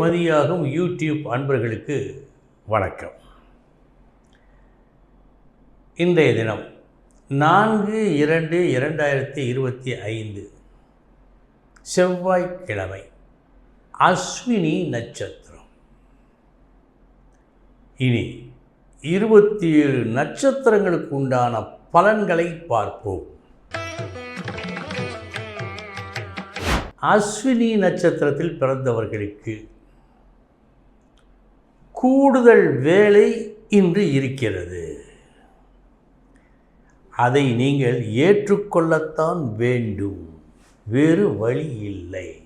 மதியாகும் YouTube அன்பர்களுக்கு வணக்கம். இன்றைய தினம் நான்கு இரண்டு இரண்டாயிரத்தி இருபத்தி ஐந்து செவ்வாய்க்கிழமை அஸ்வினி நட்சத்திரம். இனி இருபத்தி ஏழு நட்சத்திரங்களுக்கு உண்டான பலன்களை பார்ப்போம். அஸ்வினி நட்சத்திரத்தில் பிறந்தவர்களுக்கு கூடுதல் வேலை இன்று இருக்கிறது. அதை நீங்கள் ஏற்றுக்கொள்ளத்தான் வேண்டும். வேறு வழி இல்லை.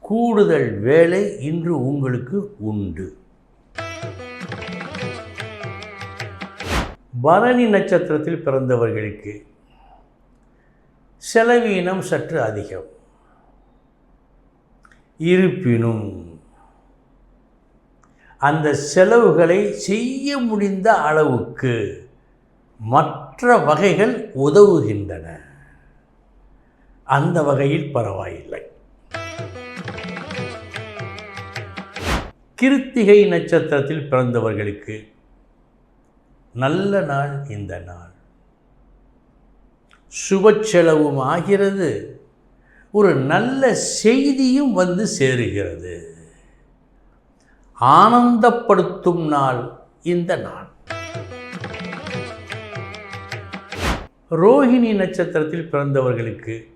கூடுதல் வேலை இன்று உங்களுக்கு உண்டு. பரணி நட்சத்திரத்தில் பிறந்தவர்களுக்கு செலவீனம் சற்று அதிகம். இருப்பினும் அந்த செலவுகளை செய்ய முடிந்த அளவுக்கு மற்ற வகைகள் உதவுகின்றன. அந்த வகையில் பரவாயில்லை. கிருத்திகை நட்சத்திரத்தில் பிறந்தவர்களுக்கு நல்ல நாள் இந்த நாள். சுப செலவும் ஆகிறது. ஒரு நல்ல செய்தியும் வந்து சேருகிறது. ஆனந்தப்படுத்தும் நாள் இந்த நாள். ரோஹிணி நட்சத்திரத்தில் பிறந்தவர்களுக்கு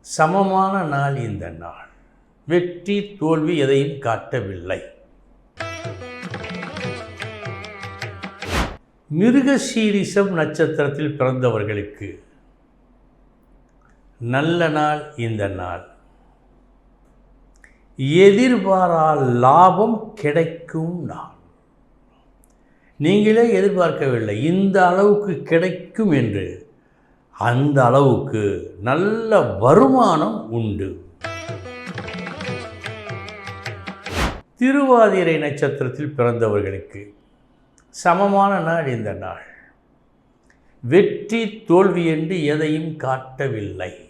சமமான நாள் இந்த நாள். வெற்றி தோல்வி எதையும் காட்டவில்லை. மிருகசீரிசம் நட்சத்திரத்தில் பிறந்தவர்களுக்கு நல்ல நாள் இந்த நாள். எதிர்பாரா லாபம் கிடைக்கும் நாள். நீங்களே எதிர்பார்க்கவில்லை இந்த அளவுக்கு கிடைக்கும் என்று. அந்த அளவுக்கு நல்ல வருமானம் உண்டு. திருவாதிரை நட்சத்திரத்தில் பிறந்தவர்களுக்கு சமமான நாள் இந்த நாள். வெற்றி தோல்வி என்று எதையும் காட்டவில்லை.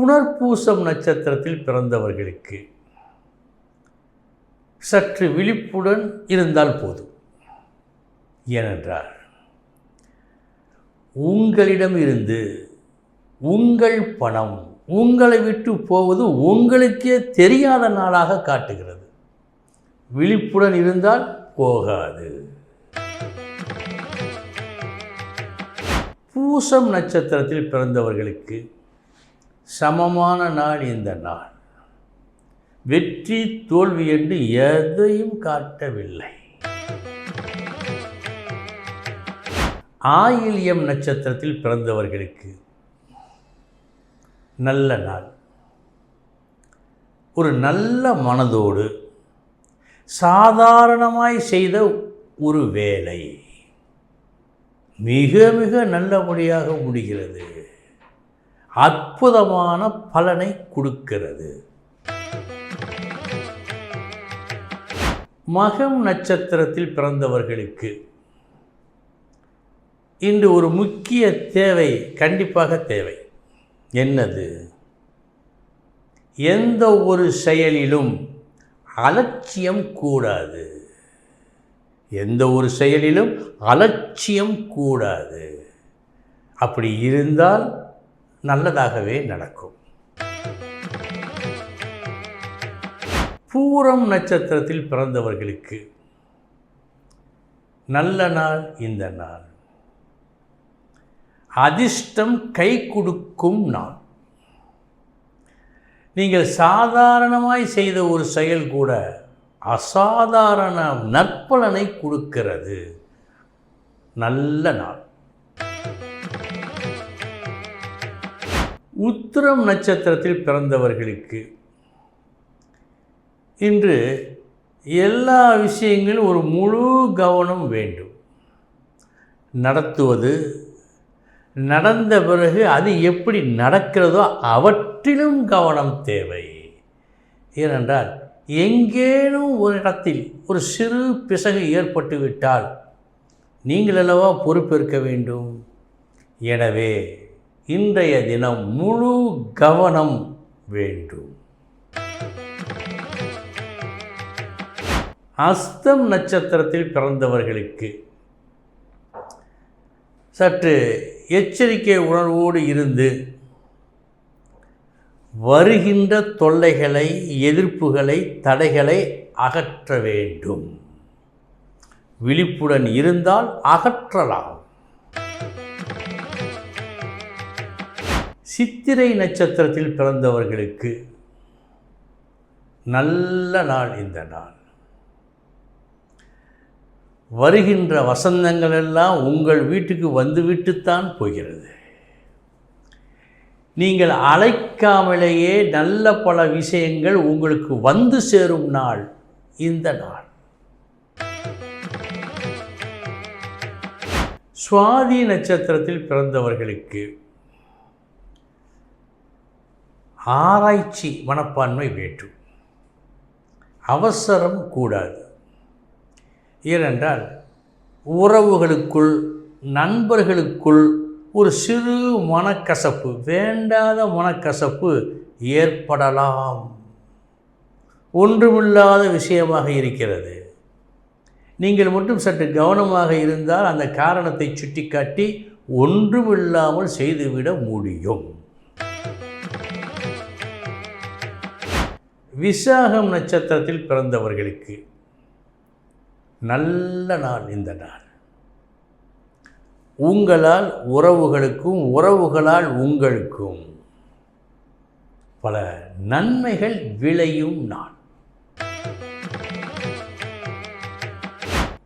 புனர்பூசம் நட்சத்திரத்தில் பிறந்தவர்களுக்கு சற்று விழிப்புடன் இருந்தால் போதும். ஏனென்றால் உங்களிடம் இருந்து உங்கள் பணம் உங்களை விட்டு போவது உங்களுக்கே தெரியாத நாளாக காட்டுகிறது. விழிப்புடன் இருந்தால் போகாது. பூசம் நட்சத்திரத்தில் பிறந்தவர்களுக்கு சமமான நாள் இந்த நாள். வெற்றி தோல்வி என்று எதையும் காட்டவில்லை. ஆயில்யம் நட்சத்திரத்தில் பிறந்தவர்களுக்கு நல்ல நாள். ஒரு நல்ல மனதோடு சாதாரணமாய் செய்த ஒரு வேலை. மிக மிக நல்லபடியாக முடிகிறது. அற்புதமான பலனை கொடுக்கிறது. மகம் நட்சத்திரத்தில் பிறந்தவர்களுக்கு இன்று ஒரு முக்கிய தேவை கண்டிப்பாக தேவை. என்னது? எந்த ஒரு செயலிலும் அலட்சியம் கூடாது. எந்த ஒரு செயலிலும் அலட்சியம் கூடாது. அப்படி இருந்தால் நல்லதாகவே நடக்கும். பூரம் நட்சத்திரத்தில் பிறந்தவர்களுக்கு நல்ல நாள் இந்த நாள். அதிர்ஷ்டம் கை கொடுக்கும் நாள். நீங்கள் சாதாரணமாய் செய்த ஒரு செயல் கூட அசாதாரண நற்பலனை கொடுக்கிறது. நல்ல நாள். உத்திரம் நட்சத்திரத்தில் பிறந்தவர்களுக்கு. இன்று எல்லா விஷயங்களும் ஒரு முழு கவனம் வேண்டும். நடத்துவது நடந்த பிறகு அது எப்படி நடக்கிறதோ அவற்றிலும் கவனம் தேவை. ஏனென்றால் எங்கேனும் ஒரு இடத்தில் ஒரு சிறு பிசகு ஏற்பட்டுவிட்டால் நீங்கள் அல்லவா பொறுப்பேற்க வேண்டும். எனவே இன்றைய தினம் முழு கவனம் வேண்டும். அஸ்தம் நட்சத்திரத்தில் பிறந்தவர்களுக்கு சற்று எச்சரிக்கை உணர்வோடு இருந்து வருகின்ற தொல்லைகளை எதிர்ப்புகளை தடைகளை அகற்ற வேண்டும். விழிப்புடன் இருந்தால் அகற்றலாம். சித்திரை நட்சத்திரத்தில் பிறந்தவர்களுக்கு நல்ல நாள் இந்த நாள். வருகின்ற வசந்தங்கள் எல்லாம் உங்கள் வீட்டுக்கு வந்துவிட்டுத்தான் போகிறது. நீங்கள் அழைக்காமலேயே நல்ல பல விஷயங்கள் உங்களுக்கு வந்து சேரும் நாள் இந்த நாள். சுவாதி நட்சத்திரத்தில் பிறந்தவர்களுக்கு ஆராய்ச்சி மனப்பான்மை வேற்று. அவசரம் கூடாது. ஏனென்றால் உறவுகளுக்குள் நண்பர்களுக்குள் ஒரு சிறு மனக்கசப்பு வேண்டாத மனக்கசப்பு ஏற்படலாம். ஒன்றுமில்லாத விஷயமாக இருக்கிறது. நீங்கள் மட்டும் சற்று கவனமாக இருந்தால் அந்த காரணத்தை சுட்டிக்காட்டி ஒன்றுமில்லாமல் செய்துவிட முடியும். விசாகம் நட்சத்திரத்தில் பிறந்தவர்களுக்கு நல்ல நாள் இந்த நாள். உங்களால் உறவுகளுக்கும் உறவுகளால் உங்களுக்கும் பல நன்மைகள் விளையும் நாள்.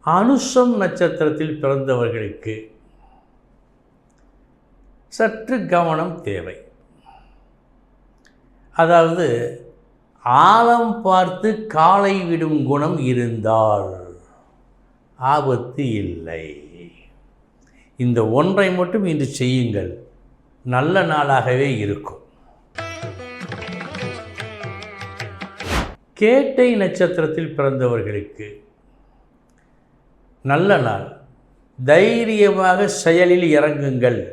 அனுஷம் நட்சத்திரத்தில் பிறந்தவர்களுக்கு சற்று கவனம் தேவை. அதாவது ஆழம் பார்த்து காலை விடும் குணம் இருந்தால் ஆபத்து இல்லை. இந்த ஒன்றை மட்டும் இன்று செய்யுங்கள். நல்ல நாளாகவே இருக்கும். கேட்டை நட்சத்திரத்தில் பிறந்தவர்களுக்கு நல்ல நாள். தைரியமாக செயலில் இறங்குங்கள்.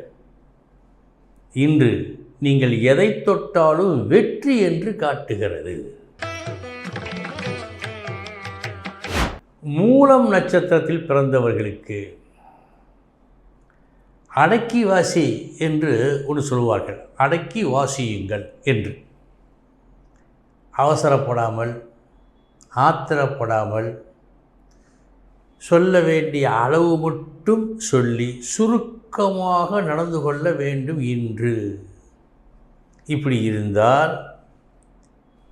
இன்று நீங்கள் எதை தொட்டாலும் வெற்றி என்று காட்டுகிறது. மூலம் நட்சத்திரத்தில் பிறந்தவர்களுக்கு அடக்கி வாசி என்று ஒன்று சொல்வார்கள் அடக்கி வாசியுங்கள் என்று. அவசரப்படாமல் ஆத்திரப்படாமல் சொல்ல வேண்டிய அளவு மட்டும் சொல்லி சுருக்கமாக நடந்து கொள்ள வேண்டும் இன்று. இப்படி இருந்தால்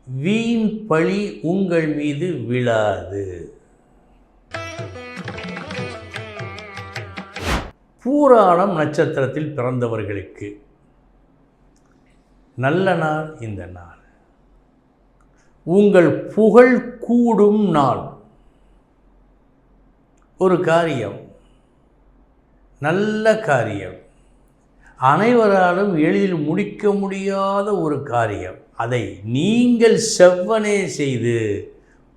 வீண் பழி உங்கள் மீது விழாது. பூராடம் நட்சத்திரத்தில் பிறந்தவர்களுக்கு நல்ல நாள் இந்த நாள். உங்கள் புகழ் கூடும் நாள். ஒரு காரியம் நல்ல காரியம். அனைவராலும் எளிதில் முடிக்க முடியாத ஒரு காரியம். அதை நீங்கள் செவ்வனே செய்து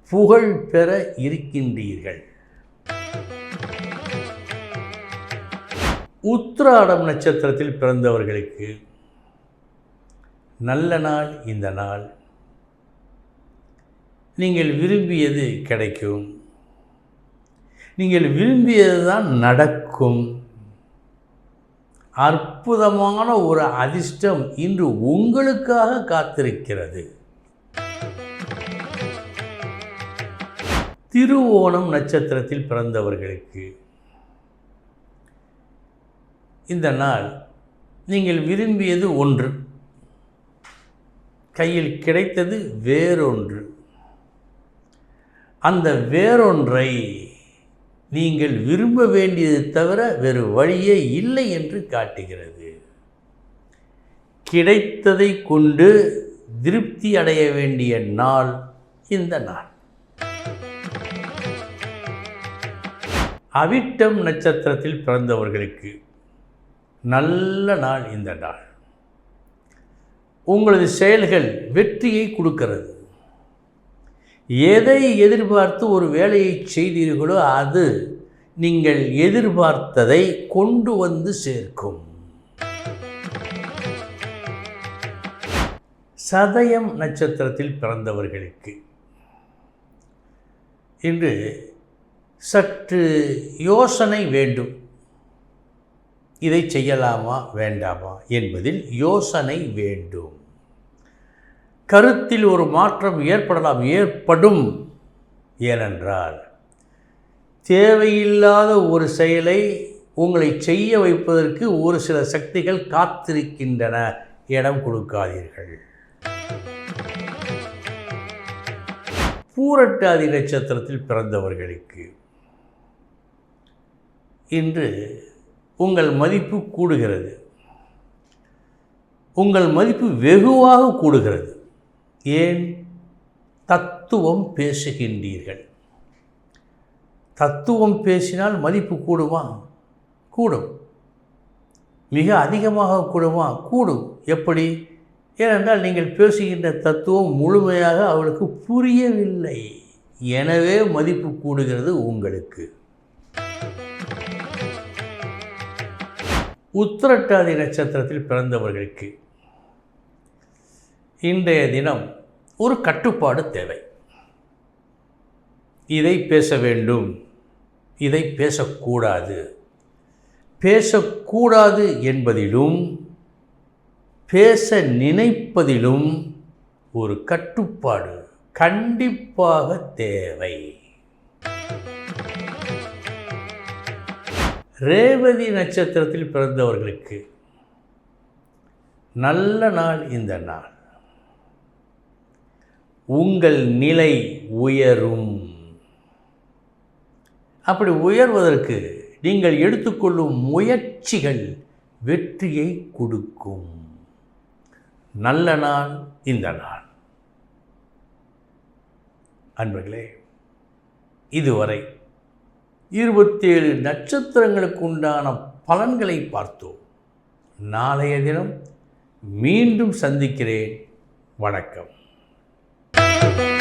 புகழ் பெற இருக்கின்றீர்கள். உத்திராடம் நட்சத்திரத்தில் பிறந்தவர்களுக்கு நல்ல நாள் இந்த நாள். நீங்கள் விரும்பியது கிடைக்கும். நீங்கள் விரும்பியது தான் நடக்கும். அற்புதமான ஒரு அதிர்ஷ்டம் இன்று உங்களுக்காக காத்திருக்கிறது. திருவோணம் நட்சத்திரத்தில் பிறந்தவர்களுக்கு இந்த நாள் நீங்கள் விரும்பியது ஒன்று. கையில் கிடைத்தது வேறொன்று. அந்த வேறொன்றை நீங்கள் விரும்ப வேண்டியது தவிர வேறு வழியே இல்லை என்று காட்டுகிறது. கிடைத்ததை கொண்டு திருப்தி அடைய வேண்டிய நாள் இந்த நாள். அவிட்டம் நட்சத்திரத்தில் பிறந்தவர்களுக்கு நல்ல நாள் இந்த நாள். உங்களது செயல்கள் வெற்றியை கொடுக்கிறது. எதை எதிர்பார்த்து ஒரு வேலையை செய்தீர்களோ அது நீங்கள் எதிர்பார்த்ததை கொண்டு வந்து சேர்க்கும். சதயம் நட்சத்திரத்தில் பிறந்தவர்களுக்கு. இன்று சற்று யோசனை வேண்டும். இதை செய்யலாமா வேண்டாமா என்பதில் யோசனை வேண்டும். கருத்தில் ஒரு மாற்றம் ஏற்படலாம் ஏற்படும் ஏனென்றால் தேவையில்லாத ஒரு செயலை உங்களை செய்ய வைப்பதற்கு ஒரு சில சக்திகள் காத்திருக்கின்றன. இடம் கொடுக்காதீர்கள். பூரட்டாதி நட்சத்திரத்தில் பிறந்தவர்களுக்கு இன்று உங்கள் மதிப்பு கூடுகிறது. உங்கள் மதிப்பு வெகுவாக கூடுகிறது. ஏன் தத்துவம் பேசுகின்றீர்கள்? தத்துவம் பேசினால் மதிப்பு கூடுமா? கூடும். மிக அதிகமாக கூடுமா? கூடும். எப்படி? ஏனென்றால் நீங்கள் பேசுகின்ற தத்துவம் முழுமையாக அவளுக்கு புரியவில்லை. எனவே மதிப்பு கூடுகிறது உங்களுக்கு. உத்திரட்டாதி நட்சத்திரத்தில் பிறந்தவர்களுக்கு. இன்றைய தினம் ஒரு கட்டுப்பாடு தேவை. இதை பேச வேண்டும். இதை பேசக்கூடாது. பேசக்கூடாது என்பதிலும் பேச நினைப்பதிலும் ஒரு கட்டுப்பாடு கண்டிப்பாக தேவை. ரேவதி நட்சத்திரத்தில் பிறந்தவர்களுக்கு நல்ல நாள் இந்த நாள். உங்கள் நிலை உயரும். அப்படி உயர்வதற்கு நீங்கள் எடுத்துக்கொள்ளும் முயற்சிகள் வெற்றியை கொடுக்கும். நல்ல நாள் இந்த நாள். அன்பர்களே இதுவரை இருபத்தேழு நட்சத்திரங்களுக்கு உண்டான பலன்களை பார்த்தோம். நாளைய தினம் மீண்டும் சந்திக்கிறேன். வணக்கம். Thank you.